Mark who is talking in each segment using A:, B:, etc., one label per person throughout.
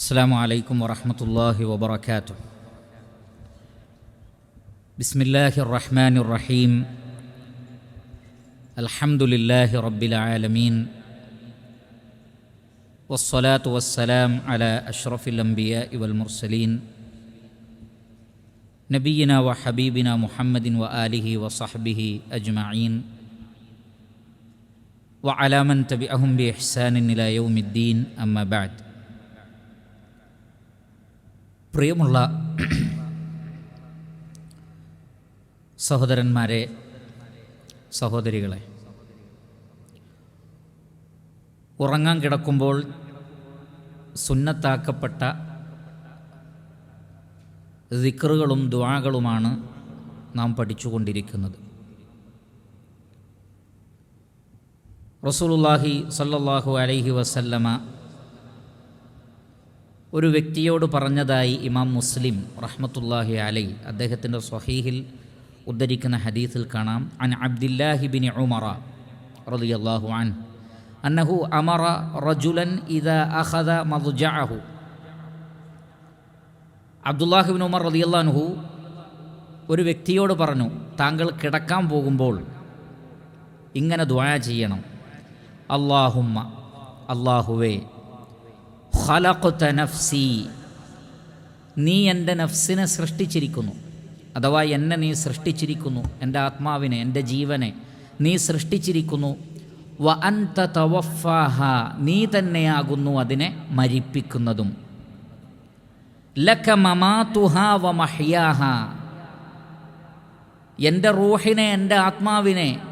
A: السلام عليكم ورحمة الله وبركاته. بسم الله الرحمن الرحيم. الحمد لله رب العالمين. والصلاة والسلام على أشرف الأنبياء والمرسلين. نبينا وحبيبنا محمد وآله وصحبه أجمعين. وعلى من تبعهم بإحسان إلى يوم الدين أما بعد. പ്രിയമുള്ള സഹോദരന്മാരെ സഹോദരികളെ ഉറങ്ങാൻ കിടക്കുമ്പോൾ സുന്നത്താക്കപ്പെട്ട ദിക്റുകളും ദ്വാകളുമാണ് നാം പഠിച്ചുകൊണ്ടിരിക്കുന്നത്. റസൂലുല്ലാഹി സല്ലല്ലാഹു അലൈഹി വസല്ലമ ഒരു വ്യക്തിയോട് പറഞ്ഞതായി ഇമാം മുസ്ലിം റഹ്മത്തുല്ലാഹി അലൈ അദ്ദേഹത്തിന്റെ സ്വഹീഹിൽ ഉദ്ധരിക്കുന്ന ഹദീസിൽ കാണാം. അൻ അബ്ദില്ലാഹി ബിൻ ഉമറ റലി അള്ളാഹു അൻ അന്നഹു അമറ റജുലൻ ഇദ അഹദ മദുജാഹു അബ്ദുല്ലാഹിബിൻ ഉമർ റലി റളിയല്ലാഹു ഒരു വ്യക്തിയോട് പറഞ്ഞു താങ്കൾ കിടക്കാൻ പോകുമ്പോൾ ഇങ്ങനെ ദ്വായ ചെയ്യണം. അള്ളാഹുമ്മ അള്ളാഹുവേ ഖലഖ്ത നഫ്സി. നീ എന്റെ നഫ്സിനെ സൃഷ്ടിച്ചിരിക്കുന്നു. അഥവാ എന്നെ നീ സൃഷ്ടിച്ചിരിക്കുന്നു എന്റെ ആത്മാവിനെ എന്റെ ജീവനെ നീ സൃഷ്ടിച്ചിരിക്കുന്നു. വ അൻത തവഫാഹ നീ തന്നെയാകുന്നു അതിനെ മരിപ്പിക്കുന്നതും. ലക മമാതുഹ വ മഹ്യാഹ. എന്റെ റൂഹിനെ എന്റെ ആത്മാവിനെ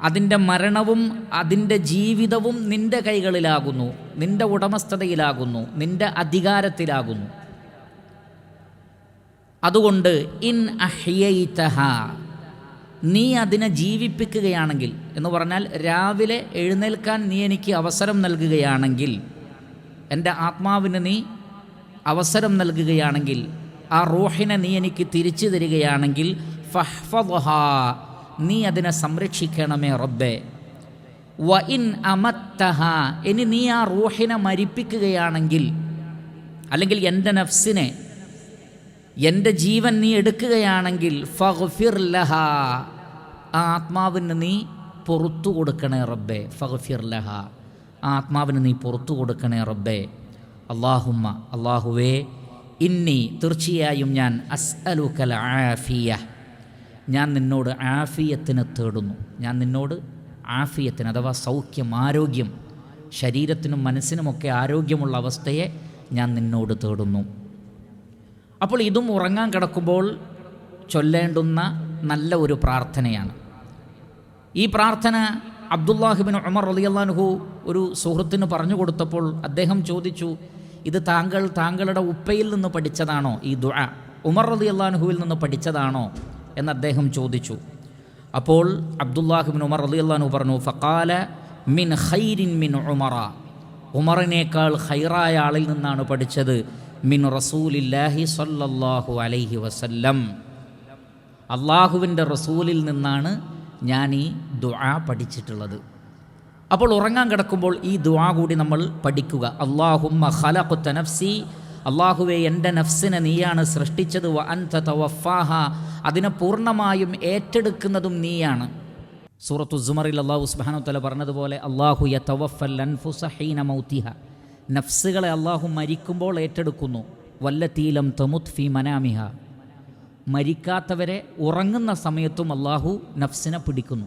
A: അതിന്റെ മരണവും അതിന്റെ ജീവിതവും നിന്റെ കൈകളിലാകുന്നു. നിന്റെ ഉടമസ്ഥതയിലാകുന്നു. നിന്റെ അധികാരത്തിലാകുന്നു. അതുകൊണ്ട് ഇൻ അഹ്യൈതഹ നീ അതിനെ ജീവിപ്പിക്കുകയാണെങ്കിൽ എന്ന് പറഞ്ഞാൽ രാവിലെ എഴുന്നേൽക്കാൻ നീ എനിക്ക് അവസരം നൽകുകയാണെങ്കിൽ എന്റെ ആത്മാവിന് നീ അവസരം നൽകുകയാണെങ്കിൽ ആ റൂഹിനെ നീ എനിക്ക് തിരിച്ചു തരികയാണെങ്കിൽ ഫഹ്ഫദ്ഹ നീ അതിനെ സംരക്ഷിക്കണമേ റബ്ബെ. വ ഇൻ അമത്തഹ ഇനി നീ ആ റൂഹിനെ മരിപ്പിക്കുകയാണെങ്കിൽ അല്ലെങ്കിൽ എന്റെ നഫ്സിനെ എന്റെ ജീവൻ നീ എടുക്കുകയാണെങ്കിൽ ഫഗ്ഫിർ ലഹ ആ ആത്മാവിന് നീ പുറത്തു കൊടുക്കണേ റബ്ബെ ഫഗ്ഫിർ ലഹ. ആ ആത്മാവിന് നീ പുറത്തു കൊടുക്കണേ റബ്ബെ. അള്ളാഹുമ്മ അള്ളാഹുവേ ഇന്നി തീർച്ചയായും ഞാൻ അസ്അലുക്കൽ ആഫിയ ഞാൻ നിന്നോട് ആഫിയത്തിന് തേടുന്നു. ഞാൻ നിന്നോട് ആഫിയത്തിന് അഥവാ സൗഖ്യം ആരോഗ്യം ശരീരത്തിനും മനസ്സിനുമൊക്കെ ആരോഗ്യമുള്ള അവസ്ഥയെ ഞാൻ നിന്നോട് തേടുന്നു. അപ്പോൾ ഇതും ഉറങ്ങാൻ കിടക്കുമ്പോൾ ചൊല്ലേണ്ടുന്ന നല്ല ഒരു പ്രാർത്ഥനയാണ്. ഈ പ്രാർത്ഥന അബ്ദുല്ലാഹിബിൻ ഉമർ അള്ളാൻഹു ഒരു സുഹൃത്തിന് പറഞ്ഞു കൊടുത്തപ്പോൾ അദ്ദേഹം ചോദിച്ചു ഇത് താങ്കൾ താങ്കളുടെ ഉപ്പയിൽ നിന്ന് പഠിച്ചതാണോ? ഈ ദുആ ഉമർ റളിയല്ലാഹുവിൽ നിന്ന് പഠിച്ചതാണോ? എന്ന് അദ്ദേഹം ചോദിച്ചു. അപ്പോൾ അബ്ദുല്ലാഹിബിൻ ഉമർ റളിയല്ലാഹു പറഞ്ഞു ഫക്കാല മിൻ ഹൈരിൻ മിൻ ഉമറ. ഉമറിനേക്കാൾ ഹൈറായ ആളിൽ നിന്നാണ് പഠിച്ചത് മിൻ റസൂലില്ലാഹി സല്ലല്ലാഹു അലൈഹി വസല്ലം. അള്ളാഹുവിന്റെ റസൂലിൽ നിന്നാണ് ഞാൻ ഈ ദുആ പഠിച്ചിട്ടുള്ളത്. അപ്പോൾ ഉറങ്ങാൻ കിടക്കുമ്പോൾ ഈ ദുആ കൂടി നമ്മൾ പഠിക്കുക. അള്ളാഹുമ്മ ഖലഖുത്ത നഫ്സി അള്ളാഹുവെ എന്റെ നഫ്സിനെ നീയാണ് സൃഷ്ടിച്ചത്. അൻത തവഫാഹ. അതിനെ പൂർണമായും ഏറ്റെടുക്കുന്നതും നീയാണ്. സൂറത്തു സുമറിൽ അള്ളാഹു സുബാനു തല പറഞ്ഞതുപോലെ അള്ളാഹു യ തവഫൽ അൻഫുസ മൗത്തിഹ നഫ്സുകളെ അള്ളാഹു മരിക്കുമ്പോൾ ഏറ്റെടുക്കുന്നു. വല്ലത്തീലം തമുത് ഫി മനാമിഹ. മരിക്കാത്തവരെ ഉറങ്ങുന്ന സമയത്തും അള്ളാഹു നഫ്സിനെ പിടിക്കുന്നു.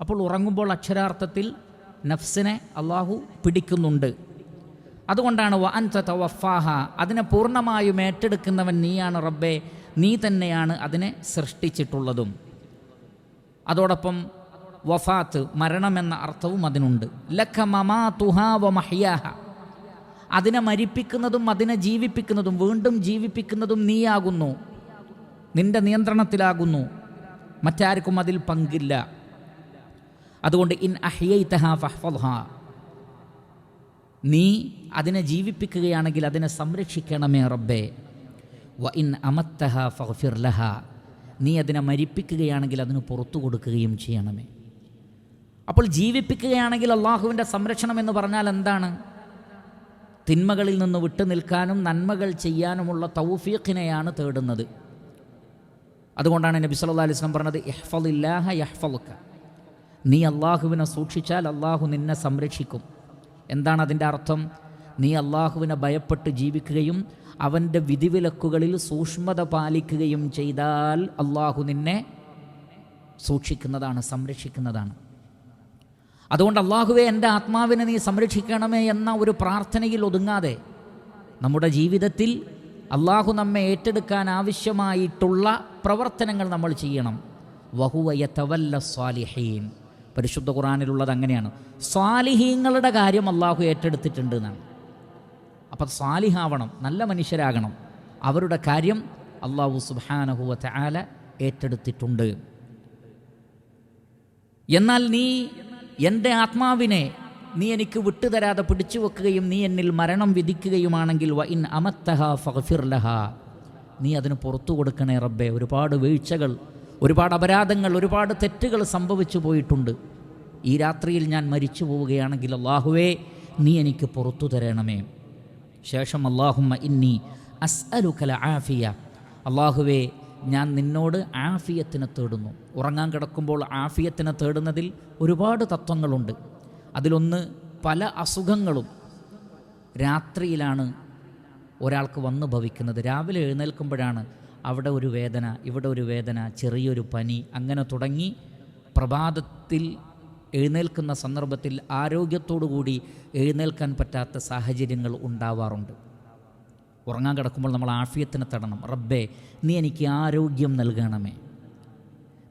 A: അപ്പോൾ ഉറങ്ങുമ്പോൾ അക്ഷരാർത്ഥത്തിൽ നഫ്സിനെ അള്ളാഹു പിടിക്കുന്നുണ്ട്. അതുകൊണ്ടാണ് വ അൻത തവഫാഹ അതിനെ പൂർണമായും ഏറ്റെടുക്കുന്നവൻ നീയാണ് റബ്ബെ നീ തന്നെയാണ് അതിനെ സൃഷ്ടിച്ചിട്ടുള്ളതും. അതോടൊപ്പം വഫാത്ത് മരണമെന്ന അർത്ഥവും അതിനുണ്ട്. ലഖ മമാ വ മഹ്യാഹ അതിനെ മരിപ്പിക്കുന്നതും അതിനെ ജീവിപ്പിക്കുന്നതും വീണ്ടും ജീവിപ്പിക്കുന്നതും നീയാകുന്നു. നിന്റെ നിയന്ത്രണത്തിലാകുന്നു. മറ്റാർക്കും അതിൽ പങ്കില്ല. അതുകൊണ്ട് ഇൻ അഹ്യൈതഹ ഫഹ്ഫദ്ഹ. നീ അതിനെ ജീവിപ്പിക്കുകയാണെങ്കിൽ അതിനെ സംരക്ഷിക്കണമേ റബ്ബേ. വ ഇൻ അമത്തഹ ഫഗ്ഫിർ ലഹ. നീ അതിനെ മരിപ്പിക്കുകയാണെങ്കിൽ അതിന് പുറത്തു കൊടുക്കുകയും ചെയ്യണമേ. അപ്പോൾ ജീവിപ്പിക്കുകയാണെങ്കിൽ അള്ളാഹുവിന്റെ സംരക്ഷണം എന്ന് പറഞ്ഞാൽ എന്താണ്? തിന്മകളിൽ നിന്ന് വിട്ടു നിൽക്കാനും നന്മകൾ ചെയ്യാനുമുള്ള തൗഫീഖിനെയാണ് തേടുന്നത്. അതുകൊണ്ടാണ് നബി സല്ലാ അലൈഹി വസല്ലം പറഞ്ഞത് ഇഹ്ഫദില്ലാഹ യഹ്ഫലുക്ക നീ അള്ളാഹുവിനെ സൂക്ഷിച്ചാൽ അള്ളാഹു നിന്നെ സംരക്ഷിക്കും. എന്താണ് അതിന്റെ അർത്ഥം? നീ അള്ളാഹുവിനെ ഭയപ്പെട്ട് ജീവിക്കുകയും അവന്റെ വിധിവിലക്കുകളിൽ സൂക്ഷ്മത പാലിക്കുകയും ചെയ്താൽ അള്ളാഹു നിന്നെ സൂക്ഷിക്കുന്നതാണ് സംരക്ഷിക്കുന്നതാണ്. അതുകൊണ്ട് അള്ളാഹുവെ എന്റെ ആത്മാവിനെ നീ സംരക്ഷിക്കണമേ എന്ന ഒരു പ്രാർത്ഥനയിൽ ഒതുങ്ങാതെ നമ്മുടെ ജീവിതത്തിൽ അള്ളാഹു നമ്മെ ഏറ്റെടുക്കാൻ ആവശ്യമായിട്ടുള്ള പ്രവർത്തനങ്ങൾ നമ്മൾ ചെയ്യണം. വഹുവയ തവല്ല സ്വാലിഹീൻ. പരിശുദ്ധ ഖുറാനിലുള്ളത് അങ്ങനെയാണ്. സ്വാലിഹീങ്ങളുടെ കാര്യം അള്ളാഹു ഏറ്റെടുത്തിട്ടുണ്ട് എന്നാണ്. അപ്പം സ്വാലിഹാവണം നല്ല മനുഷ്യരാകണം. അവരുടെ കാര്യം അള്ളാഹു സുബാനഹുവ ആല ഏറ്റെടുത്തിട്ടുണ്ട്. എന്നാൽ നീ എന്റെ ആത്മാവിനെ നീ എനിക്ക് വിട്ടുതരാതെ പിടിച്ചു വെക്കുകയും നീ എന്നിൽ മരണം വിധിക്കുകയുമാണെങ്കിൽ വ ഇൻ അമത്തഹ ഫിർലഹ നീ അതിന് പുറത്തു കൊടുക്കണേ റബ്ബെ. ഒരുപാട് വീഴ്ചകൾ ഒരുപാട് അപരാധങ്ങൾ ഒരുപാട് തെറ്റുകൾ സംഭവിച്ചു പോയിട്ടുണ്ട്. ഈ രാത്രിയിൽ ഞാൻ മരിച്ചു പോവുകയാണെങ്കിൽ അള്ളാഹുവേ നീ എനിക്ക് പുറത്തു തരണമേ. ശേഷം അള്ളാഹുമ്മ ഇന്നി അസ്അലുക്കല ആഫിയ അള്ളാഹുവേ ഞാൻ നിന്നോട് ആഫിയത്തിനെ തേടുന്നു. ഉറങ്ങാൻ കിടക്കുമ്പോൾ ആഫിയത്തിനെ തേടുന്നതിൽ ഒരുപാട് തത്വങ്ങളുണ്ട്. അതിലൊന്ന് പല അസുഖങ്ങളും രാത്രിയിലാണ് ഒരാൾക്ക് വന്നു ഭവിക്കുന്നത്. രാവിലെ എഴുന്നേൽക്കുമ്പോഴാണ് അവിടെ ഒരു വേദന ഇവിടെ ഒരു വേദന ചെറിയൊരു പനി അങ്ങനെ തുടങ്ങി പ്രഭാതത്തിൽ എഴുന്നേൽക്കുന്ന സന്ദർഭത്തിൽ ആരോഗ്യത്തോടു കൂടി എഴുന്നേൽക്കാൻ പറ്റാത്ത സാഹചര്യങ്ങൾ ഉണ്ടാവാറുണ്ട്. ഉറങ്ങാൻ കിടക്കുമ്പോൾ നമ്മൾ ആഫിയത്തിനെ തടണം. റബ്ബേ നീ എനിക്ക് ആരോഗ്യം നൽകണമേ.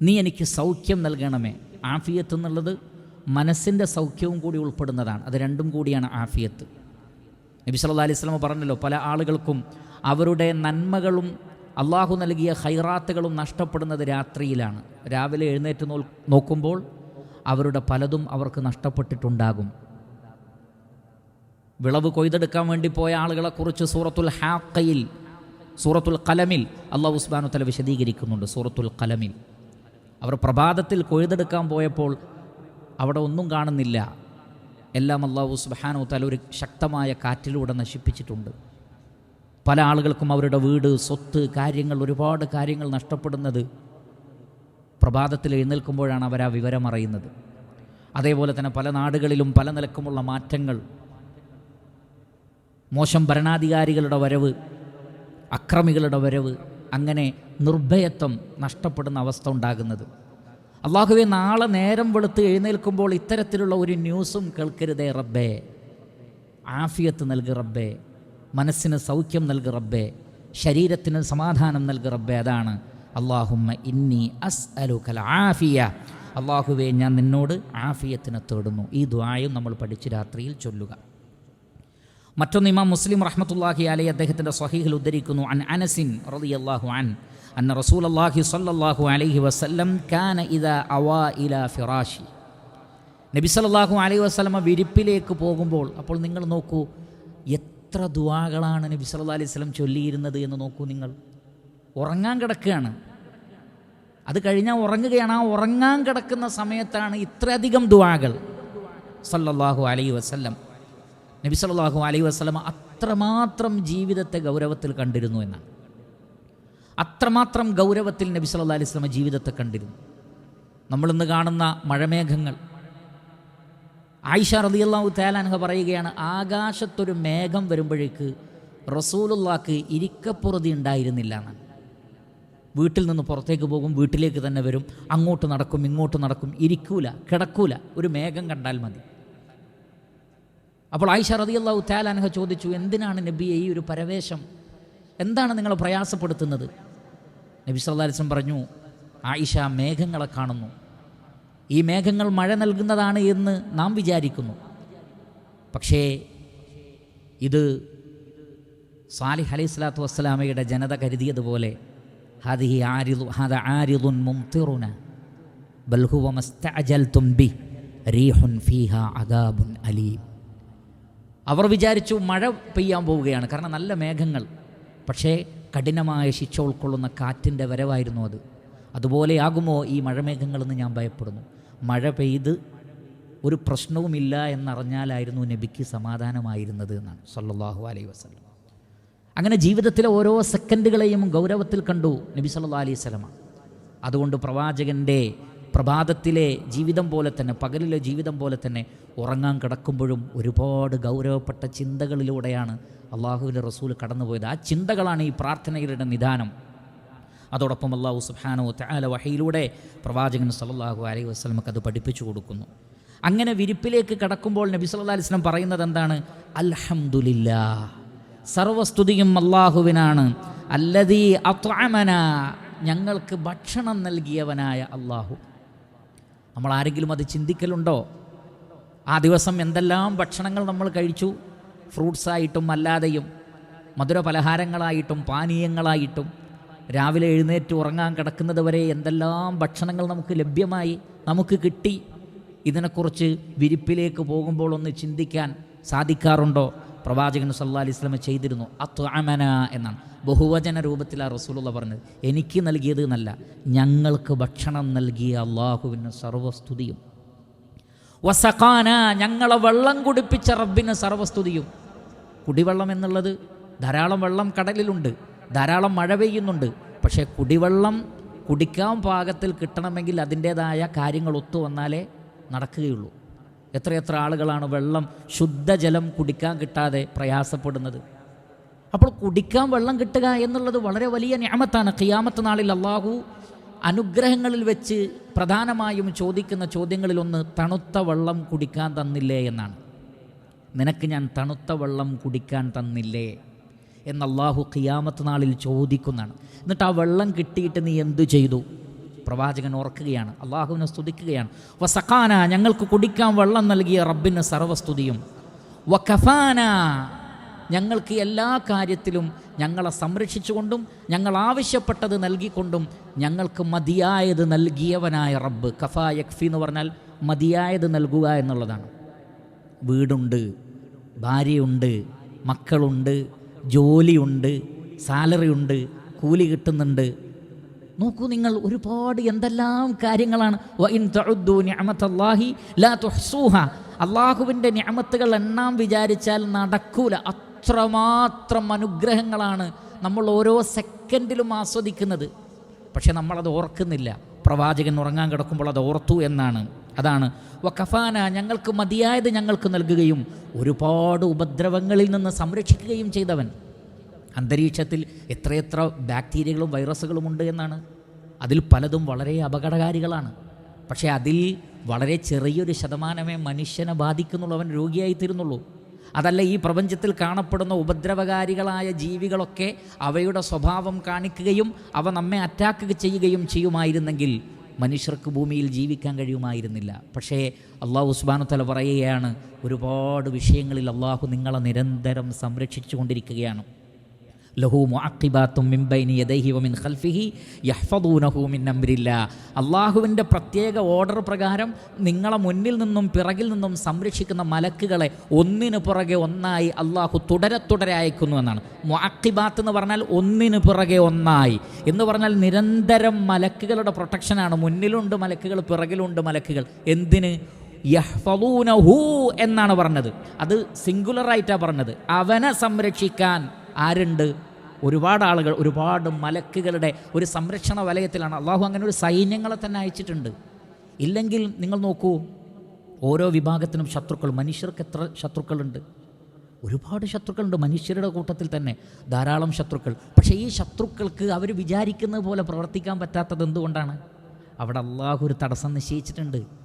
A: നീ എനിക്ക് സൗഖ്യം നൽകണമേ. ആഫിയത്ത് എന്നുള്ളത് മനസ്സിന്റെ സൗഖ്യവും കൂടി ഉൾപ്പെടുന്നതാണ്. അത് രണ്ടും കൂടിയാണ് ആഫിയത്ത്. നബി സല്ലാ അലൈഹി പറഞ്ഞല്ലോ പല ആളുകൾക്കും അവരുടെ നന്മകളും അള്ളാഹു നൽകിയ ഹൈറാത്തുകളും നഷ്ടപ്പെടുന്നത് രാത്രിയിലാണ്. രാവിലെ എഴുന്നേറ്റ് നോക്കുമ്പോൾ അവരുടെ പലതും അവർക്ക് നഷ്ടപ്പെട്ടിട്ടുണ്ടാകും. വിളവ് കൊയ്തെടുക്കാൻ വേണ്ടി പോയ ആളുകളെക്കുറിച്ച് സൂറത്തുൽ ഹാക്കയിൽ സൂറത്തുൽ കലമിൽ അള്ളാഹു ഉസ്മാനു തല വിശദീകരിക്കുന്നുണ്ട്. സൂറത്തുൽ കലമിൽ അവർ പ്രഭാതത്തിൽ കൊയ്തെടുക്കാൻ പോയപ്പോൾ അവിടെ ഒന്നും കാണുന്നില്ല. എല്ലാം അള്ളാഹു സുബാനു തല ഒരു ശക്തമായ കാറ്റിലൂടെ നശിപ്പിച്ചിട്ടുണ്ട്. പല ആളുകൾക്കും അവരുടെ വീട് സ്വത്ത് കാര്യങ്ങൾ ഒരുപാട് കാര്യങ്ങൾ നഷ്ടപ്പെടുന്നത് പ്രഭാതത്തിൽ എഴുന്നേൽക്കുമ്പോഴാണ് അവർ ആ വിവരം അറിയുന്നത്. അതേപോലെ തന്നെ പല നാടുകളിലും പല നിലക്കുമുള്ള മാറ്റങ്ങൾ മോശം ഭരണാധികാരികളുടെ വരവ് അക്രമികളുടെ വരവ് അങ്ങനെ നിർഭയത്വം നഷ്ടപ്പെടുന്ന അവസ്ഥ ഉണ്ടാകുന്നത്. അള്ളാഹുവെ നാളെ നേരം വെളുത്ത് എഴുന്നേൽക്കുമ്പോൾ ഇത്തരത്തിലുള്ള ഒരു ന്യൂസും കേൾക്കരുതേ റബ്ബേ. ആഫിയത്ത് നൽകി റബ്ബേ. മനസ്സിന് സൗഖ്യം നൽകി റബ്ബേ ശരീരത്തിന് സമാധാനം നൽകി റബ്ബേ അതാണ്. അള്ളാഹുമ്മ ഇന്നി അസ് അലുക്കൽ ആഫിയ അള്ളാഹുവെ ഞാൻ നിന്നോട് ആഫിയത്തിനെ തേടുന്നു. ഈ ദ്വായും നമ്മൾ പഠിച്ച് രാത്രിയിൽ ചൊല്ലുക. മറ്റൊന്ന് ഇമാം മുസ്ലിം റഹ്മത്തുല്ലാഹി അലൈ അദ്ദേഹത്തിന്റെ സ്വഹീഹിൽ ഉദ്ധരിക്കുന്നു. അൻ അനസിൻ റതി അള്ളാഹു അൻ അന്ന റസൂൽ അള്ളാഹി സല്ലാഹു അലൈഹി വസ്ലം കാന ഇദ അവാ ഇല ഫിറാഷി നബി സല്ലാഹു അലൈഹി വസ്ലമ വിരിപ്പിലേക്ക് പോകുമ്പോൾ അപ്പോൾ നിങ്ങൾ നോക്കൂ എത്ര ദുവാകളാണ് നബി സല്ലല്ലാഹു അലൈഹി വസല്ലം ചൊല്ലിയിരുന്നത് എന്ന് നോക്കൂ നിങ്ങൾ. ഉറങ്ങാൻ കിടക്കുകയാണ്. അത് കഴിഞ്ഞാൽ ഉറങ്ങുകയാണ്. ആ ഉറങ്ങാൻ കിടക്കുന്ന സമയത്താണ് ഇത്രയധികം ദുവാകൾ സല്ലല്ലാഹു അലൈഹി വസല്ലം. നബി സല്ലല്ലാഹു അലൈഹി വസല്ലമ അത്രമാത്രം ജീവിതത്തെ ഗൗരവത്തിൽ കണ്ടിരുന്നു എന്നാണ്. അത്രമാത്രം ഗൗരവത്തിൽ നബി സല്ലല്ലാഹു അലൈഹി വസല്ലമ ജീവിതത്തെ കണ്ടിരുന്നു. നമ്മളിന്ന് കാണുന്ന മഴമേഘങ്ങൾ ആയിഷ റളിയല്ലാഹു തആലാൻഹ പറയുകയാണ് ആകാശത്തൊരു മേഘം വരുമ്പോഴേക്ക് റസൂലുള്ളാക്ക് ഇരിക്കപ്പുറതി ഉണ്ടായിരുന്നില്ല എന്നാണ്. വീട്ടിൽ നിന്ന് പുറത്തേക്ക് പോകും വീട്ടിലേക്ക് തന്നെ വരും അങ്ങോട്ട് നടക്കും ഇങ്ങോട്ട് നടക്കും ഇരിക്കൂല കിടക്കൂല ഒരു മേഘം കണ്ടാൽ മതി. അപ്പോൾ ആയിഷ റതിയല്ലാഹു താലാൻഹ ചോദിച്ചു എന്തിനാണ് നബിയെ ഈ ഒരു പരവേശം? എന്താണ് നിങ്ങളെ പ്രയാസപ്പെടുത്തുന്നത്? നബി സല്ലാസ്ലം പറഞ്ഞു ആയിഷ മേഘങ്ങളെ കാണുന്നു. ഈ മേഘങ്ങൾ മഴ നൽകുന്നതാണ് എന്ന് നാം വിചാരിക്കുന്നു. പക്ഷേ ഇത് സാലിഹ് അലൈഹി സ്വലാത്തു വസ്സലാമയുടെ ജനത കരുതിയതുപോലെ ആരിദു ആരിദുൻ റീഹുൻ അദാബുൻ അവർ വിചാരിച്ചു മഴ പെയ്യാൻ പോവുകയാണ് കാരണം നല്ല മേഘങ്ങൾ. പക്ഷേ കഠിനമായ ശിക്ഷ ഉൾക്കൊള്ളുന്ന കാറ്റിന്റെ വരവായിരുന്നു അത്. അതുപോലെയാകുമോ ഈ മഴമേഘങ്ങളെന്ന് ഞാൻ ഭയപ്പെടുന്നു. മഴ പെയ്ത് ഒരു പ്രശ്നവുമില്ല എന്നറിഞ്ഞാലായിരുന്നു നബിക്ക് സമാധാനമായിരുന്നത് എന്നാണ്. സല്ലാഹു അലൈഹി വസ്ലം അങ്ങനെ ജീവിതത്തിലെ ഓരോ സെക്കൻഡുകളെയും ഗൗരവത്തിൽ കണ്ടു നബി സല്ലാ അലൈഹി സ്വലമ അതുകൊണ്ട് പ്രവാചകന്റെ പ്രഭാതത്തിലെ ജീവിതം പോലെ തന്നെ പകലിലെ ജീവിതം പോലെ തന്നെ ഉറങ്ങാൻ കിടക്കുമ്പോഴും ഒരുപാട് ഗൗരവപ്പെട്ട ചിന്തകളിലൂടെയാണ് അള്ളാഹുവിന്റെ റസൂൽ കടന്നുപോയത്. ആ ചിന്തകളാണ് ഈ പ്രാർത്ഥനയുടെ നിദാനം. അതോടൊപ്പം അള്ളാഹു സുബ്ഹാനഹു തആല വഹയിലൂടെ പ്രവാചകൻ സല്ലല്ലാഹു അലൈഹി വസ്ലമക്ക് അത് പഠിപ്പിച്ചു കൊടുക്കുന്നു. അങ്ങനെ വിരിപ്പിലേക്ക് കടക്കുമ്പോൾ നബി സല്ലാ അലൈഹി വസല്ലം പറയുന്നത് എന്താണ്? അൽഹംദുലില്ലാ. സർവസ്തുതിയും അള്ളാഹുവിനാണ് അല്ലതീ അത്വാമന ഞങ്ങൾക്ക് ഭക്ഷണം നൽകിയവനായ അള്ളാഹു നമ്മൾ ആരെങ്കിലും അത് ചിന്തിക്കലുണ്ടോ? ആ ദിവസം എന്തെല്ലാം ഭക്ഷണങ്ങൾ നമ്മൾ കഴിച്ചു? ഫ്രൂട്ട്സായിട്ടും അല്ലാതെയും മധുര പലഹാരങ്ങളായിട്ടും പാനീയങ്ങളായിട്ടും രാവിലെ എഴുന്നേറ്റ് ഉറങ്ങാൻ കിടക്കുന്നത് വരെ എന്തെല്ലാം ഭക്ഷണങ്ങൾ നമുക്ക് ലഭ്യമായി നമുക്ക് കിട്ടി. ഇതിനെക്കുറിച്ച് വിരിപ്പിലേക്ക് പോകുമ്പോൾ ഒന്ന് ചിന്തിക്കാൻ സാധിക്കാറുണ്ടോ? പ്രവാചകൻ സല്ലാ അലൈഹി സ്വലമ ചെയ്തിരുന്നു അത്വാമന എന്നാണ്. ബഹുവചന രൂപത്തിലാണ് റസൂലുള്ള പറഞ്ഞത്. എനിക്ക് നൽകിയത് എന്നല്ല ഞങ്ങൾക്ക് ഭക്ഷണം നൽകിയ അള്ളാഹുവിന് സർവസ്തുതിയും. വസഖാന ഞങ്ങളെ വെള്ളം കുടിപ്പിച്ച റബ്ബിന് സർവസ്തുതിയും. കുടിവെള്ളം എന്നുള്ളത് ധാരാളം വെള്ളം കടലിലുണ്ട്. ധാരാളം മഴ പെയ്യുന്നുണ്ട്. പക്ഷേ കുടിവെള്ളം കുടിക്കാൻ പാകത്തിൽ കിട്ടണമെങ്കിൽ അതിന്റേതായ കാര്യങ്ങൾ ഒത്തു വന്നാലേ നടക്കുകയുള്ളൂ. എത്രയെത്ര ആളുകളാണ് വെള്ളം ശുദ്ധജലം കുടിക്കാൻ കിട്ടാതെ പ്രയാസപ്പെടുന്നത്. അപ്പോൾ കുടിക്കാൻ വെള്ളം കിട്ടുക എന്നുള്ളത് വളരെ വലിയ ഞാമത്താണ് ഖിയാമത്ത് നാളിൽ അള്ളാഹു അനുഗ്രഹങ്ങളിൽ വെച്ച് പ്രധാനമായും ചോദിക്കുന്ന ചോദ്യങ്ങളിലൊന്ന് തണുത്ത വെള്ളം കുടിക്കാൻ തന്നില്ലേ എന്നാണ്. നിനക്ക് ഞാൻ തണുത്ത വെള്ളം കുടിക്കാൻ തന്നില്ലേ? എന്ന് അള്ളാഹു ഖിയാമത്ത് നാളിൽ ചോദിക്കുന്നതാണ്. എന്നിട്ട് ആ വെള്ളം കിട്ടിയിട്ട് നീ എന്തു ചെയ്തു? പ്രവാചകൻ ഓർക്കുകയാണ് അള്ളാഹുവിനെ സ്തുതിക്കുകയാണ്. വസഖാന ഞങ്ങൾക്ക് കുടിക്കാൻ വെള്ളം നൽകിയ റബ്ബിന് സർവസ്തുതിയും. വഖഫാന ഞങ്ങൾക്ക് എല്ലാ കാര്യത്തിലും ഞങ്ങളെ സംരക്ഷിച്ചുകൊണ്ടും ഞങ്ങൾ ആവശ്യപ്പെട്ടത് നൽകിക്കൊണ്ടും ഞങ്ങൾക്ക് മതിയായത് നൽകിയവനായ റബ്ബ്. കഫ യക്ഫി എന്ന് പറഞ്ഞാൽ മതിയായത് നൽകുക എന്നുള്ളതാണ്. വീടുണ്ട് ഭാര്യയുണ്ട് മക്കളുണ്ട് ജോലിയുണ്ട് സാലറി ഉണ്ട് കൂലി കിട്ടുന്നുണ്ട്. നോക്കൂ നിങ്ങൾ ഒരുപാട് എന്തെല്ലാം കാര്യങ്ങളാണ്. അള്ളാഹുവിന്റെ ഞാമത്തുകൾ എണ്ണാം വിചാരിച്ചാൽ നടക്കൂല. അത്രമാത്രം അനുഗ്രഹങ്ങളാണ് നമ്മൾ ഓരോ സെക്കൻഡിലും ആസ്വദിക്കുന്നത്. പക്ഷെ നമ്മളത് ഓർക്കുന്നില്ല. പ്രവാചകൻ ഉറങ്ങാൻ കിടക്കുമ്പോൾ അത് ഓർത്തു എന്നാണ്. അതാണ്. വഖഫാന ഞങ്ങൾക്ക് മതിയായത് ഞങ്ങൾക്ക് നൽകുകയും ഒരുപാട് ഉപദ്രവങ്ങളിൽ നിന്ന് സംരക്ഷിക്കുകയും ചെയ്തവൻ. അന്തരീക്ഷത്തിൽ എത്രയെത്ര ബാക്ടീരിയകളും വൈറസുകളും ഉണ്ട് എന്നാണ്. അതിൽ പലതും വളരെ അപകടകാരികളാണ്. പക്ഷേ അതിൽ വളരെ ചെറിയൊരു ശതമാനമേ മനുഷ്യനെ ബാധിക്കുന്നുള്ളൂ അവൻ രോഗിയായിത്തീരുന്നുള്ളൂ. അതല്ല ഈ പ്രപഞ്ചത്തിൽ കാണപ്പെടുന്ന ഉപദ്രവകാരികളായ ജീവികളൊക്കെ അവയുടെ സ്വഭാവം കാണിക്കുകയും അവ നമ്മെ അറ്റാക്ക് ചെയ്യുകയും ചെയ്യുമായിരുന്നെങ്കിൽ മനുഷ്യർക്ക് ഭൂമിയിൽ ജീവിക്കാൻ കഴിയുമായിരുന്നില്ല. പക്ഷേ അള്ളാഹു ഉസ്ബാനു തല പറയുകയാണ് ഒരുപാട് വിഷയങ്ങളിൽ അള്ളാഹു നിങ്ങളെ നിരന്തരം സംരക്ഷിച്ചു കൊണ്ടിരിക്കുകയാണ് ലഹു മുഅഖിബാത്തും മിൻ ബൈനി യദൈഹി വമിൻ ഖൽഫിഹി യഹ്ഫദൂനഹു മിൻ അംരില്ലാ. അള്ളാഹുവിന്റെ പ്രത്യേക ഓർഡർ പ്രകാരം നിങ്ങളെ മുന്നിൽ നിന്നും പിറകിൽ നിന്നും സംരക്ഷിക്കുന്ന മലക്കുകളെ ഒന്നിനു പുറകെ ഒന്നായി അള്ളാഹു തുടരെ തുടരെ അയക്കുന്നു എന്നാണ്. മുഅക്കിബാത്ത് എന്ന് പറഞ്ഞാൽ ഒന്നിനു പുറകെ ഒന്നായി. എന്ന് പറഞ്ഞാൽ നിരന്തരം മലക്കുകളുടെ പ്രൊട്ടക്ഷനാണ് മുന്നിലുണ്ട് മലക്കുകൾ പിറകിലുണ്ട് മലക്കുകൾ. എന്തിന്? യഹ്ഫദൂനഹു എന്നാണ് പറഞ്ഞത്. അത് സിംഗുലറായിട്ടാണ് പറഞ്ഞത്. അവനെ സംരക്ഷിക്കാൻ ആരുണ്ട്? ഒരുപാട് ആളുകൾ ഒരുപാട് മലക്കുകളുടെ ഒരു സംരക്ഷണ വലയത്തിലാണ്. അള്ളാഹു അങ്ങനെ ഒരു സൈന്യങ്ങളെ തന്നെ അയച്ചിട്ടുണ്ട്. ഇല്ലെങ്കിൽ നിങ്ങൾ നോക്കൂ ഓരോ വിഭാഗത്തിനും ശത്രുക്കൾ മനുഷ്യർക്ക് എത്ര ശത്രുക്കളുണ്ട്? ഒരുപാട് ശത്രുക്കളുണ്ട് മനുഷ്യരുടെ കൂട്ടത്തിൽ തന്നെ. ധാരാളം ശത്രുക്കൾ. പക്ഷേ ഈ ശത്രുക്കൾക്ക് അവർ വിചാരിക്കുന്നത് പോലെ പ്രവർത്തിക്കാൻ പറ്റാത്തത് എന്തുകൊണ്ടാണ്? അവിടെ അള്ളാഹു ഒരു തടസ്സം നിശ്ചയിച്ചിട്ടുണ്ട്.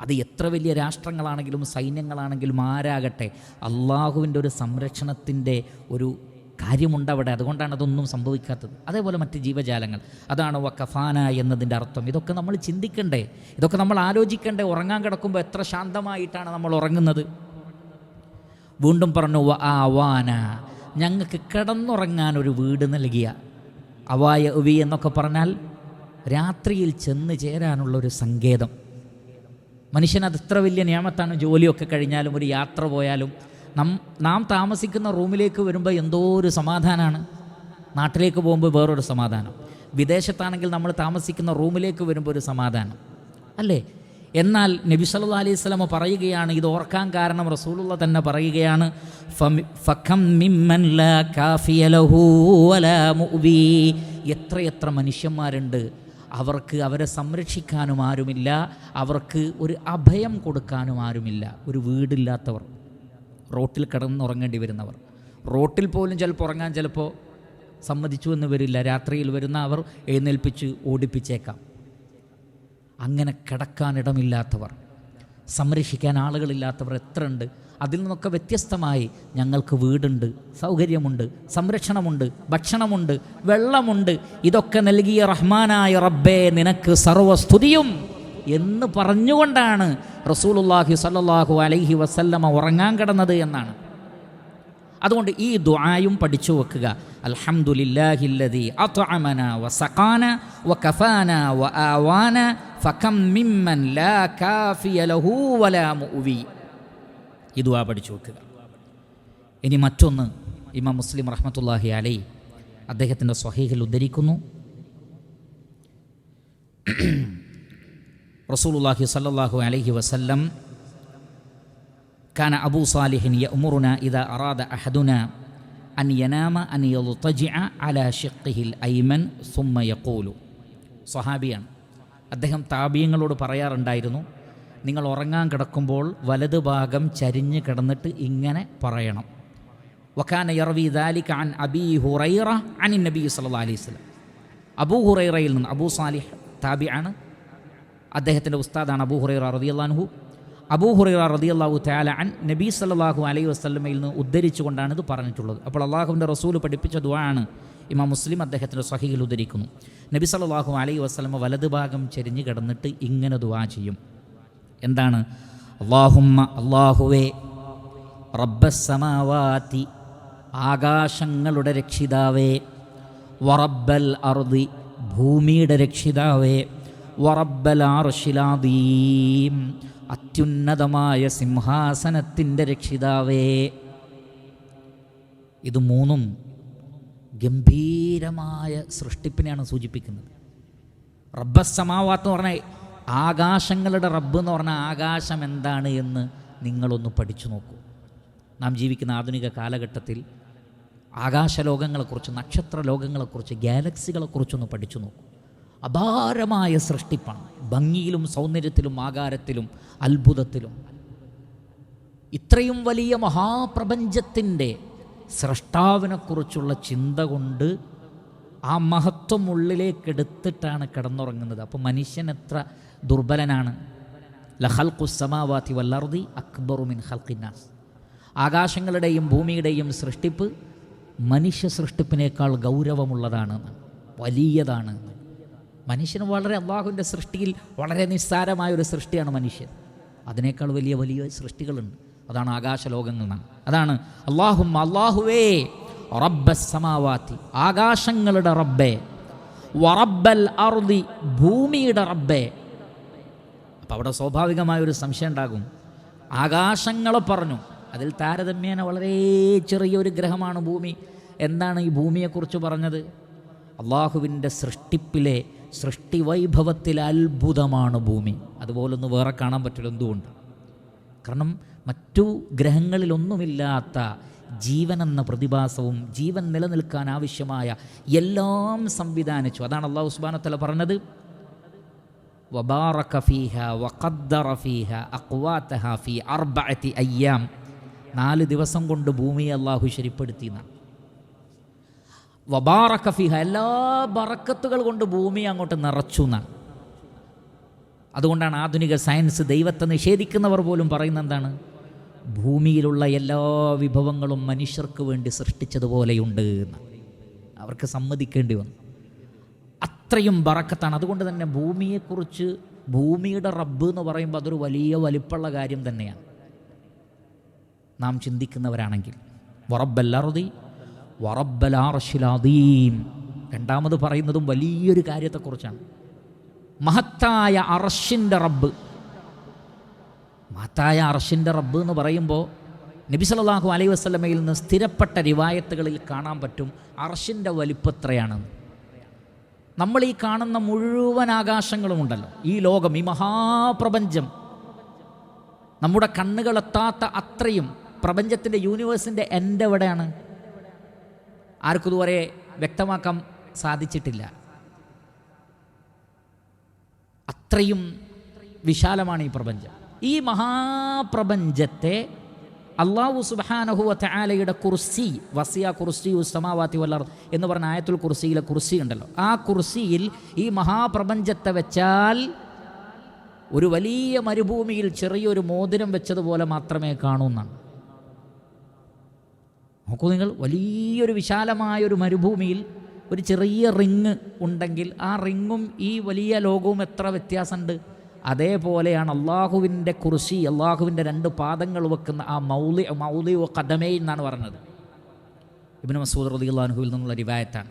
A: അത് എത്ര വലിയ രാഷ്ട്രങ്ങളാണെങ്കിലും സൈന്യങ്ങളാണെങ്കിലും ആരാകട്ടെ അള്ളാഹുവിന്റെ ഒരു സംരക്ഷണത്തിന്റെ ഒരു കാര്യമുണ്ട് അവിടെ അതുകൊണ്ടാണ് അതൊന്നും സംഭവിക്കാത്തത്. അതേപോലെ മറ്റ് ജീവജാലങ്ങൾ. അതാണ് വക്കഫാന എന്നതിന്റെ അർത്ഥം. ഇതൊക്കെ നമ്മൾ ചിന്തിക്കണ്ടേ. ഇതൊക്കെ നമ്മൾ ആലോചിക്കണ്ടേ. ഉറങ്ങാൻ കിടക്കുമ്പോൾ എത്ര ശാന്തമായിട്ടാണ് നമ്മൾ ഉറങ്ങുന്നത്. വീണ്ടും പറഞ്ഞു വ ആവാന ഞങ്ങൾക്ക് കിടന്നുറങ്ങാൻ ഒരു വീട് നൽകിയ അവായ ഉവി എന്നൊക്കെ പറഞ്ഞാൽ രാത്രിയിൽ ചെന്ന് ചേരാനുള്ള ഒരു സങ്കേതം. മനുഷ്യനത് എത്ര വലിയ നിയമത്താണ്. ജോലിയൊക്കെ കഴിഞ്ഞാലും ഒരു യാത്ര പോയാലും നം നാം താമസിക്കുന്ന റൂമിലേക്ക് വരുമ്പോൾ എന്തോ ഒരു സമാധാനമാണ് നാട്ടിലേക്ക് പോകുമ്പോൾ വേറൊരു സമാധാനം. വിദേശത്താണെങ്കിൽ നമ്മൾ താമസിക്കുന്ന റൂമിലേക്ക് വരുമ്പോൾ ഒരു സമാധാനം. അല്ലേ? എന്നാൽ നബി സല്ലല്ലാഹു അലൈഹി സ്വലമ പറയുകയാണ് ഇത് ഓർക്കാൻ കാരണം റസൂലുള്ള തന്നെ പറയുകയാണ്. എത്രയെത്ര മനുഷ്യന്മാരുണ്ട്. അവർക്ക് അവരെ സംരക്ഷിക്കാനും ആരുമില്ല. അവർക്ക് ഒരു അഭയം കൊടുക്കാനും ആരുമില്ല. ഒരു വീടില്ലാത്തവർ. റോട്ടിൽ കിടന്നുറങ്ങേണ്ടി വരുന്നവർ. റോട്ടിൽ പോലും ചിലപ്പോൾ ഉറങ്ങാൻ ചിലപ്പോൾ സമ്മതിച്ചു എന്ന് വരില്ല. രാത്രിയിൽ വരുന്ന അവർ എഴുന്നേൽപ്പിച്ച് ഓടിപ്പിച്ചേക്കാം. അങ്ങനെ കിടക്കാനിടമില്ലാത്തവർ സംരക്ഷിക്കാൻ ആളുകളില്ലാത്തവർ എത്ര ഉണ്ട് അതിൽ നിന്നൊക്കെ വ്യത്യസ്തമായി ഞങ്ങൾക്ക് വീടുണ്ട് സൗകര്യമുണ്ട് സംരക്ഷണമുണ്ട് ഭക്ഷണമുണ്ട് വെള്ളമുണ്ട്. ഇതൊക്കെ നൽകിയ റഹ്മാനായ റബ്ബേ നിനക്ക് സർവസ്തുതിയും. എന്ന് പറഞ്ഞുകൊണ്ടാണ് റസൂലുള്ളാഹി സല്ലാഹു അലൈഹി വസല്ലമ ഉറങ്ങാൻ കിടന്നത് എന്നാണ്. അതുകൊണ്ട് ഈ ദുആയും പഠിച്ചു വെക്കുക. അൽഹംദുലില്ലാഹില്ലദി മിമ്മൻ ലാ കാഫിയ ലഹു വലാ ഈ ദുആ പഠിച്ചു വെക്കുക. ഇനി മറ്റൊന്ന് ഇമാം മുസ്ലിം റഹ്മത്തുള്ളാഹി അലൈ അദ്ദേഹത്തിന്റെ സ്വഹീഹിൽ ഉദ്ധരിക്കുന്നു. റസൂലുള്ളാഹി സല്ലല്ലാഹു അലൈഹി വസല്ലം കാന അബൂ സാലിഹിൻ യഅ്മുറുന ഇദാ അറാദ അഹദുന അൻ യനാമ അൻ യൽതജിഅ അലാ ഷിഖ്ഹിൽ ഐമൻ സുമ്മ യഖൂലു. സ്വഹാബിയാണ്. അദ്ദേഹം താപീയങ്ങളോട് പറയാറുണ്ടായിരുന്നു നിങ്ങൾ ഉറങ്ങാൻ കിടക്കുമ്പോൾ വലത് ഭാഗം ചരിഞ്ഞ് കിടന്നിട്ട് ഇങ്ങനെ പറയണം. വഖാന യർവി ദാലിക അൻ അബീ ഹുറൈറ അൻ നബി സല്ലല്ലാഹു അലൈഹി വസല്ലം. അബൂ ഹുറൈറയിൽ നിന്ന് അബൂ സാലിഹ് താബിയാണ് അദ്ദേഹത്തിന്റെ ഉസ്താദാണ് അബൂ ഹുറൈറ റളിയല്ലാഹു അബൂ ഹുറൈറ റളിയല്ലാഹു തആല അൻ നബി സല്ലല്ലാഹു അലൈഹി വസ്ലമയിൽ നിന്ന് ഉദ്ധരിച്ചുകൊണ്ടാണ് ഇത് പറഞ്ഞിട്ടുള്ളത്. അപ്പോൾ അള്ളാഹുവിന്റെ റസൂൽ പഠിപ്പിച്ച ദുആണ് ഇമാം മുസ്ലിം അദ്ദേഹത്തിന്റെ സഹിയിൽ ഉദ്ധരിക്കുന്നു. നബി സല്ലല്ലാഹു അലൈഹി വസ്ലമ വലത് ഭാഗം ചെരിഞ്ഞ് കിടന്നിട്ട് ഇങ്ങനെ ദുവാ ചെയ്യും. എന്താണ്? അള്ളാഹുമ്മ അള്ളാഹുവേ റബ്ബസമാവാത്തി ആകാശങ്ങളുടെ രക്ഷിതാവേ വറബ്ബൽ അറുതി ഭൂമിയുടെ രക്ഷിതാവേ വറബ്ബൽ ആർഷിലാദീം. അത്യുന്നതമായ സിംഹാസനത്തിന്റെ രക്ഷിതാവേ. ഇത് മൂന്നും ഗംഭീരമായ സൃഷ്ടിപ്പിനെയാണ് സൂചിപ്പിക്കുന്നത്. റബ്ബസമാവാത്ത് എന്ന് പറഞ്ഞാൽ ആകാശങ്ങളുടെ റബ്ബ് എന്ന് പറഞ്ഞാൽ ആകാശം എന്താണ് എന്ന് നിങ്ങളൊന്ന് പഠിച്ചു നോക്കൂ. നാം ജീവിക്കുന്ന ആധുനിക കാലഘട്ടത്തിൽ ആകാശലോകങ്ങളെക്കുറിച്ച് നക്ഷത്ര ലോകങ്ങളെക്കുറിച്ച് ഗാലക്സികളെക്കുറിച്ചൊന്ന് പഠിച്ചു നോക്കൂ. അപാരമായ സൃഷ്ടിപ്പാണ്. ഭംഗിയിലും സൗന്ദര്യത്തിലും ആകാരത്തിലും അത്ഭുതത്തിലും. ഇത്രയും വലിയ മഹാപ്രപഞ്ചത്തിന്റെ സൃഷ്ടാവിനെക്കുറിച്ചുള്ള ചിന്ത കൊണ്ട് ആ മഹത്വം ഉള്ളിലേക്കെടുത്തിട്ടാണ് കിടന്നുറങ്ങുന്നത്. അപ്പോൾ മനുഷ്യൻ എത്ര ദുർബലനാണ്. ലഹൽഖുസമാവാത്തി വല്ലർദി അക്ബറുമിൻ ഹൽക്കിന്നാസ് ആകാശങ്ങളുടെയും ഭൂമിയുടെയും സൃഷ്ടിപ്പ് മനുഷ്യ സൃഷ്ടിപ്പിനേക്കാൾ ഗൗരവമുള്ളതാണ് വലിയതാണ്. മനുഷ്യന് വളരെ അള്ളാഹുവിന്റെ സൃഷ്ടിയിൽ വളരെ നിസ്സാരമായ ഒരു സൃഷ്ടിയാണ് മനുഷ്യൻ. അതിനേക്കാൾ വലിയ വലിയ സൃഷ്ടികളുണ്ട്. അതാണ് ആകാശലോകങ്ങൾ എന്നാണ് അതാണ് അള്ളാഹും അള്ളാഹുവേ റബ്ബ സമാവാത്തി ആകാശങ്ങളുടെ റബ്ബേ വറബ്ബൽ അറുതി ഭൂമിയുടെ റബ്ബേ. അപ്പം അവിടെ സ്വാഭാവികമായ ഒരു സംശയം ഉണ്ടാകും. ആകാശങ്ങളെ പറഞ്ഞു അതിൽ താരതമ്യേന വളരെ ചെറിയൊരു ഗ്രഹമാണ് ഭൂമി. എന്താണ് ഈ ഭൂമിയെക്കുറിച്ച് പറഞ്ഞത്? അള്ളാഹുവിന്റെ സൃഷ്ടിപ്പിലെ സൃഷ്ടി വൈഭവത്തിലെ അത്ഭുതമാണ് ഭൂമി. അതുപോലൊന്ന് വേറെ കാണാൻ പറ്റില്ല എന്തുകൊണ്ട്? കാരണം മറ്റു ഗ്രഹങ്ങളിലൊന്നുമില്ലാത്ത ജീവൻ എന്ന പ്രതിഭാസവും ജീവൻ നിലനിൽക്കാൻ ആവശ്യമായ എല്ലാം സംവിധാനിച്ചു. അതാണ് അള്ളാഹു സുബാനത്തല പറഞ്ഞത്. വബാറക ഫീഹ വഖദ്ദറ അഖ്വാതഹ ഫീ അർബഅത്തി അയ്യാം. നാല് ദിവസം കൊണ്ട് ഭൂമിയെ അള്ളാഹു ശരിപ്പെടുത്തി എന്നാണ് വബാറക ഫീഹ എല്ലാ ബറക്കത്തുകൾ കൊണ്ട് ഭൂമി അങ്ങോട്ട് നിറച്ചു എന്നാണ്. അതുകൊണ്ടാണ് ആധുനിക സയൻസ് ദൈവത്തെ നിഷേധിക്കുന്നവർ പോലും പറയുന്ന എന്താണ്? ഭൂമിയിലുള്ള എല്ലാ വിഭവങ്ങളും മനുഷ്യർക്ക് വേണ്ടി സൃഷ്ടിച്ചതുപോലെയുണ്ട് എന്ന്. അവർക്ക് സമ്മതിക്കേണ്ടി വന്നു. അത്രയും ബറക്കത്താണ്. അതുകൊണ്ട് തന്നെ ഭൂമിയെക്കുറിച്ച് ഭൂമിയുടെ റബ്ബ് എന്ന് പറയുമ്പോൾ അതൊരു വലിയ വലിപ്പുള്ള കാര്യം തന്നെയാണ്. നാം ചിന്തിക്കുന്നവരാണെങ്കിൽ. വറബലാർഷിലാദീം രണ്ടാമത് പറയുന്നതും വലിയൊരു കാര്യത്തെക്കുറിച്ചാണ്. മഹത്തായ അറഷിന്റെ റബ്ബ്. മഹത്തായ അറഷിന്റെ റബ്ബ് എന്ന് പറയുമ്പോൾ നബി സല്ലല്ലാഹു അലൈഹി വസല്ലമയിൽ നിന്ന് സ്ഥിരപ്പെട്ട രിവായത്തുകളിൽ കാണാൻ പറ്റും അറഷിന്റെ വലിപ്പത്രയാണെന്ന് നമ്മൾ ഈ കാണുന്ന മുഴുവൻ ആകാശങ്ങളും ഉണ്ടല്ലോ. ഈ ലോകം ഈ മഹാപ്രപഞ്ചം. നമ്മുടെ കണ്ണുകളെത്താത്ത അത്രയും പ്രപഞ്ചത്തിന്റെ യൂണിവേഴ്സിന്റെ എന്റെ എവിടെയാണ്? ആർക്കും ഇതുവരെ വ്യക്തമാക്കാൻ സാധിച്ചിട്ടില്ല. അത്രയും വിശാലമാണ് ഈ പ്രപഞ്ചം. ഈ മഹാപ്രപഞ്ചത്തെ അള്ളാഹു സുബാനഹുവ ആലയുടെ കുർസി വസിയ കുർസി ഉസ്തമാവാത്തി വല്ലർ എന്ന് പറഞ്ഞ ആയത്തുൽ കുർസിയിലെ കുർസി ഉണ്ടല്ലോ. ആ കുർസിയിൽ ഈ മഹാപ്രപഞ്ചത്തെ വെച്ചാൽ ഒരു വലിയ മരുഭൂമിയിൽ ചെറിയൊരു മോതിരം വെച്ചതുപോലെ മാത്രമേ കാണൂന്നാണ് നോക്കൂ നിങ്ങൾ വലിയൊരു വിശാലമായൊരു മരുഭൂമിയിൽ ഒരു ചെറിയ റിങ് ഉണ്ടെങ്കിൽ ആ റിങ്ങും ഈ വലിയ ലോകവും എത്ര വ്യത്യാസമുണ്ട്? അതേപോലെയാണ് അള്ളാഹുവിന്റെ കുറിശി അള്ളാഹുവിന്റെ രണ്ട് പാദങ്ങൾ വെക്കുന്ന ആ മൗലി മൗലി ഓ കഥമേ എന്നാണ് പറഞ്ഞത്. ഇബിന് മസൂദ് റതി അള്ളാഹുവിൽ നിന്നുള്ള റിവായത്താണ്.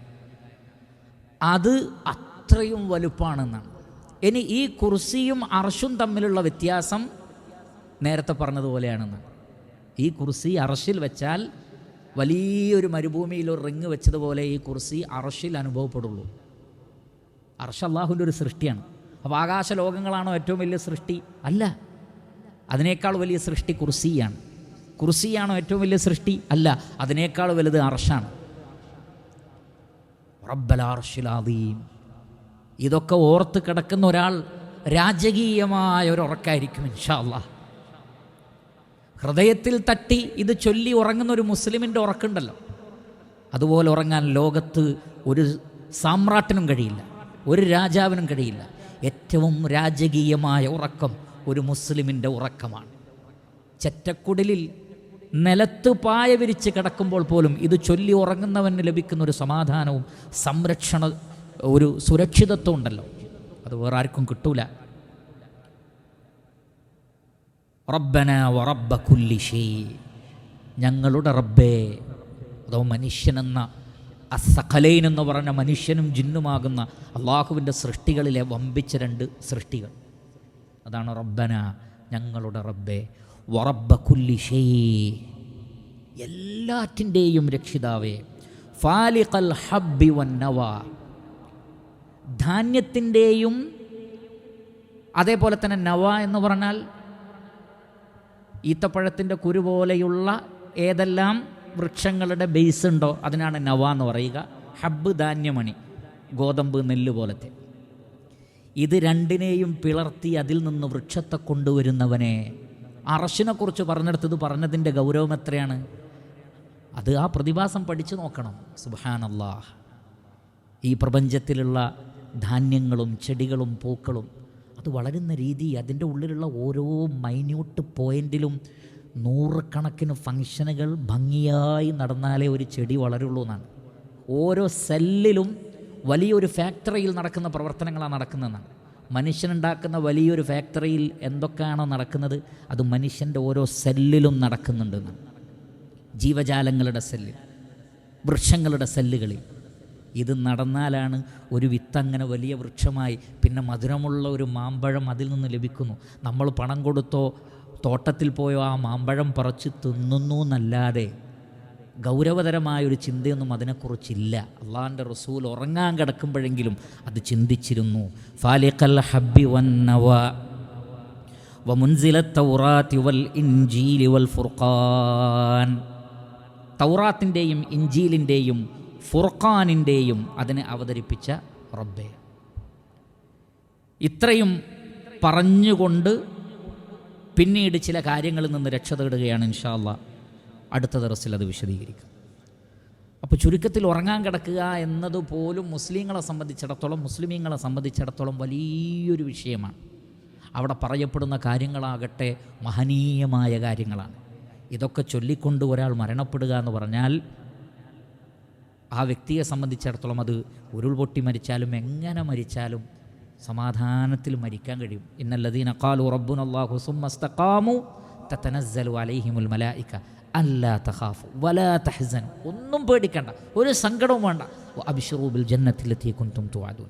A: അത് അത്രയും വലുപ്പാണെന്നാണ്. ഇനി ഈ കുർസിയും അർഷും തമ്മിലുള്ള വ്യത്യാസം നേരത്തെ പറഞ്ഞതുപോലെയാണെന്ന്. ഈ കുർസി അർഷിൽ വെച്ചാൽ വലിയൊരു മരുഭൂമിയിൽ ഒരു റിങ് വെച്ചതുപോലെ ഈ കുർസി അർഷിൽ അനുഭവപ്പെടുള്ളൂ. അർഷ അള്ളാഹുവിന്റെ ഒരു സൃഷ്ടിയാണ്. അപ്പോൾ ആകാശ ലോകങ്ങളാണോ ഏറ്റവും വലിയ സൃഷ്ടി? അല്ല. അതിനേക്കാൾ വലിയ സൃഷ്ടി കുർസിയാണ്. കുർസിയാണോ ഏറ്റവും വലിയ സൃഷ്ടി? അല്ല. അതിനേക്കാൾ വലുത് അർഷാണ്. റബ്ബലാർഷിലാദീം ഇതൊക്കെ ഓർത്ത് കിടക്കുന്ന ഒരാൾ രാജകീയമായ ഒരു ഉറക്കായിരിക്കും ഇൻഷാ അള്ളാഹ്. ഹൃദയത്തിൽ തട്ടി ഇത് ചൊല്ലി ഉറങ്ങുന്ന ഒരു മുസ്ലിമിന്റെ ഉറക്കുണ്ടല്ലോ. അതുപോലെ ഉറങ്ങാൻ ലോകത്ത് ഒരു സാമ്രാട്ടിനും കഴിയില്ല ഒരു രാജാവിനും കഴിയില്ല. ഏറ്റവും രാജകീയമായ ഉറക്കം ഒരു മുസ്ലിമിന്റെ ഉറക്കമാണ്. ചെറ്റക്കുടലിൽ നിലത്ത് പായ വിരിച്ച് കിടക്കുമ്പോൾ പോലും ഇത് ചൊല്ലി ഉറങ്ങുന്നവന് ലഭിക്കുന്ന ഒരു സമാധാനവും സംരക്ഷണ ഒരു സുരക്ഷിതത്വം ഉണ്ടല്ലോ. അത് വേറെ ആർക്കും കിട്ടൂല. റബ്ബന വറബ്ബ കുല്ലി ഷേ. ഞങ്ങളുടെ റബ്ബേ അതോ മനുഷ്യനെന്ന അസഖലൈൻ എന്ന് പറഞ്ഞ മനുഷ്യനും ജിന്നുമാകുന്ന അള്ളാഹുവിന്റെ സൃഷ്ടികളിലെ വമ്പിച്ച രണ്ട് സൃഷ്ടികൾ. അതാണ് റബ്ബന ഞങ്ങളുടെ റബ്ബേ. വറബ്ബ കുല്ലിഷേ എല്ലാറ്റിന്റെയും രക്ഷിതാവേ ഫാലിഖൽ ഹബ്ബി വന്നവ ധാന്യത്തിന്റെയും അതേപോലെ തന്നെ നവ എന്ന് പറഞ്ഞാൽ ഈത്തപ്പഴത്തിന്റെ കുരു പോലെയുള്ള ഏതെല്ലാം വൃക്ഷങ്ങളുടെ ബേസ് ഉണ്ടോ അതിനാണ് നവ എന്ന് പറയുക. ഹബ്ബ് ധാന്യമണി ഗോതമ്പ് നെല്ല് പോലത്തെ. ഇത് രണ്ടിനെയും പിളർത്തി അതിൽ നിന്ന് വൃക്ഷത്തെ കൊണ്ടുവരുന്നവനെ. അറശിനെക്കുറിച്ച് പറഞ്ഞെടുത്തത് പറഞ്ഞതിന്റെ ഗൗരവം എത്രയാണ്? അത് ആ പ്രതിഭാസം പഠിച്ചു നോക്കണം. സുബാനല്ലാഹ് ഈ പ്രപഞ്ചത്തിലുള്ള ധാന്യങ്ങളും ചെടികളും പൂക്കളും അത് വളരുന്ന രീതി അതിന്റെ ഉള്ളിലുള്ള ഓരോ മൈന്യൂട്ട് പോയിന്റിലും നൂറുകണക്കിന് ഫങ്ഷനുകൾ ഭംഗിയായി നടന്നാലേ ഒരു ചെടി വളരുള്ളൂ എന്നാണ്. ഓരോ സെല്ലിലും വലിയൊരു ഫാക്ടറിയിൽ നടക്കുന്ന പ്രവർത്തനങ്ങളാണ് നടക്കുന്നതെന്നാണ്. മനുഷ്യനുണ്ടാക്കുന്ന വലിയൊരു ഫാക്ടറിയിൽ എന്തൊക്കെയാണോ നടക്കുന്നത് അത് മനുഷ്യന്റെ ഓരോ സെല്ലിലും നടക്കുന്നുണ്ടെന്നാണ് ജീവജാലങ്ങളുടെ സെല്ലിൽ വൃക്ഷങ്ങളുടെ സെല്ലുകളിൽ ഇത് നടന്നാലാണ് ഒരു വിത്ത് അങ്ങനെ വലിയ വൃക്ഷമായി. പിന്നെ മധുരമുള്ള ഒരു മാമ്പഴം അതിൽ നിന്ന് ലഭിക്കുന്നു. നമ്മൾ പണം കൊടുത്തോ തോട്ടത്തിൽ പോയോ ആ മാമ്പഴം പറച്ച് തിന്നുന്നു എന്നല്ലാതെ ഗൗരവതരമായ ഒരു ചിന്തയൊന്നും അതിനെക്കുറിച്ചില്ല. അള്ളാഹിന്റെ റസൂൽ ഉറങ്ങാൻ കിടക്കുമ്പോഴെങ്കിലും അത് ചിന്തിച്ചിരുന്നു. ഫാലിഖൽ ഹബ്ബി വന്നവ വമുൻസില തൗറാത്തി വൽ ഫുർഖാൻ. തൗറാത്തിന്റെയും ഇഞ്ചീലിന്റെയും ഫുർഖാനിന്റെയും അതിനെ അവതരിപ്പിച്ച റബ്ബെ. ഇത്രയും പറഞ്ഞുകൊണ്ട് പിന്നീട് ചില കാര്യങ്ങളിൽ നിന്ന് രക്ഷ തേടുകയാണ് ഇൻഷാല്ല അടുത്ത ദിവസത്തിൽ അത് വിശദീകരിക്കും അപ്പോൾ ചുരുക്കത്തിൽ ഉറങ്ങാൻ കിടക്കുക എന്നതുപോലും മുസ്ലിങ്ങളെ സംബന്ധിച്ചിടത്തോളം മുസ്ലിമീങ്ങളെ സംബന്ധിച്ചിടത്തോളം വലിയൊരു വിഷയമാണ്. അവിടെ പറയപ്പെടുന്ന കാര്യങ്ങളാകട്ടെ മഹനീയമായ കാര്യങ്ങളാണ്. ഇതൊക്കെ ചൊല്ലിക്കൊണ്ട് ഒരാൾ മരണപ്പെടുക എന്ന് പറഞ്ഞാൽ ആ വ്യക്തിയെ സംബന്ധിച്ചിടത്തോളം അത് ഉരുൾപൊട്ടി മരിച്ചാലും എങ്ങനെ മരിച്ചാലും സമാധാനത്തിൽ മരിക്കാൻ കഴിയും. ഇന്നല്ലദീന കാലു റബ്ബുൻ അള്ളാഹു സുമ്മസ്തഖാമു അലൈഹിമുൽ മലായിക്ക അല്ലാ തഖാഫു വലാ തഹ്സനു. ഒന്നും പേടിക്കണ്ട ഒരു സങ്കടവും വേണ്ട. അബിഷറൂബിൽ ജന്നത്തിലെത്തി കുന്തും തുവാദൂൻ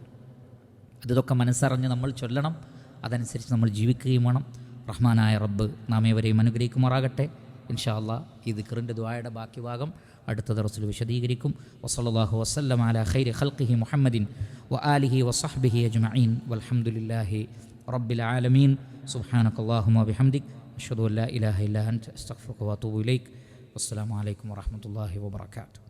A: അതൊക്കെ മനസ്സറിഞ്ഞ് നമ്മൾ ചൊല്ലണം അതനുസരിച്ച് നമ്മൾ ജീവിക്കുകയും വേണം. റഹ്മാനായ റബ്ബ് നാം ഏവരെയും അനുഗ്രഹിക്കുമാറാകട്ടെ. ഇൻഷാ അള്ളാഹ് ഈ ദിക്റിന്റെ ദ്വായയുടെ ബാക്കി ഭാഗം അടുത്ത ദർസിൽ വിശദീകരിക്കും. വസല്ലാഹു വസ്ലം അല ഖൈരി ഖൽഖിഹി മുഹമ്മദിൻ വ ആലിഹി വസഹ്ബിഹി അജ്മഈൻ. വൽഹംദുലില്ലാഹി റബ്ബിൽ ആലമീൻ. സുബ്ഹാനക അല്ലാഹുമ്മ ബിഹംദിക് അഷ്ഹദു അൻ ഇലാഹ ഇല്ലാ അൻത. അസ്തഗ്ഫിറുക വഅതൂബു ഇലൈക്. വസ്സലാമു അലൈക്കും വറഹ്മത്തുള്ളാഹി വബറകാതുഹു